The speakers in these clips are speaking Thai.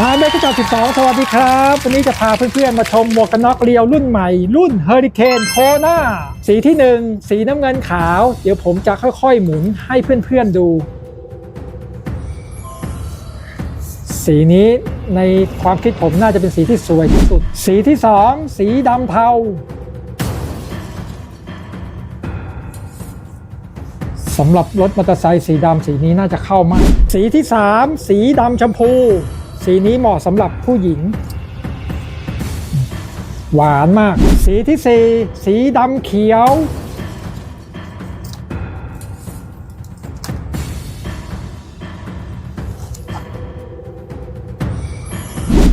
ร้านเบกจอด12 สวัสดีครับ วันนี้จะพาเพื่อนๆ มาชมหมวกกันน็อกเรียวรุ่นใหม่ รุ่นเฮอริเคนโคนาสีที่ 1 สีน้ำเงินขาว เดี๋ยวผมจะค่อยๆ หมุนให้เพื่อนๆดู สีนี้ในความคิดผมน่าจะเป็นสีที่สวยที่สุด สีที่ 2 สีดำเทา สำหรับรถมอเตอร์ไซค์สีดำสีนี้น่าจะเข้ามาก สีที่ 3 สีดำชมพู สีนี้เหมาะสำหรับผู้หญิง หวานมาก สีที่4สีดำเขียว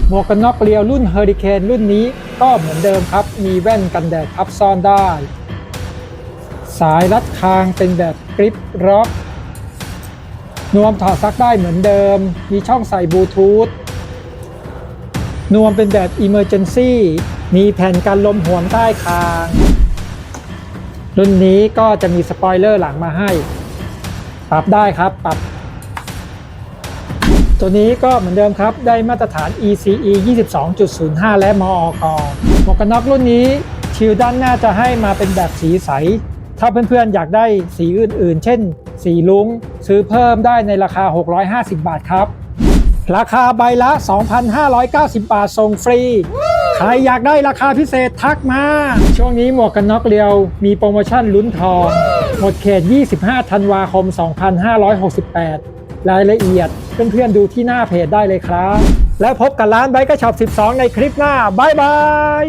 หมวกกันน็อกเรียวรุ่นเฮอริเคนรุ่นนี้ก็เหมือนเดิมครับ มีแว่นกันแดดพับซ่อนได้ สายรัดคางเป็นแบบกริปร็อกนวมถอดซักได้เหมือนเดิม มีช่องใส่บลูทูธ นวมเป็นแบบ Emergency มีแผ่นกันลมหวนใต้คาง รุ่นนี้ก็จะมีสปอยเลอร์หลังมาให้ ปรับได้ครับปรับ ตัวนี้ก็เหมือนเดิมครับได้มาตรฐาน ECE 22.05 และมอกหมวกกันน็อกรุ่นนี้ชิลด้านหน้าจะให้มาเป็นแบบสีใส ถ้าเพื่อนๆอยากได้สีอื่นๆ เช่น สีลุ้งซื้อเพิ่มได้ในราคา 650 บาทครับ ราคาใบละ 2,590 บาทส่งฟรี ใครอยากได้ราคาพิเศษทักมา ช่วงนี้หมวกกันน็อกเรียวมีโปรโมชั่นลุ้นทอง หมดเขต 25 ธันวาคม 2568 รายละเอียดเพื่อนๆดูที่หน้าเพจได้เลยครับ แล้วพบกับร้านไบค์กระช็อป 12 ในคลิปหน้าบ๊ายบาย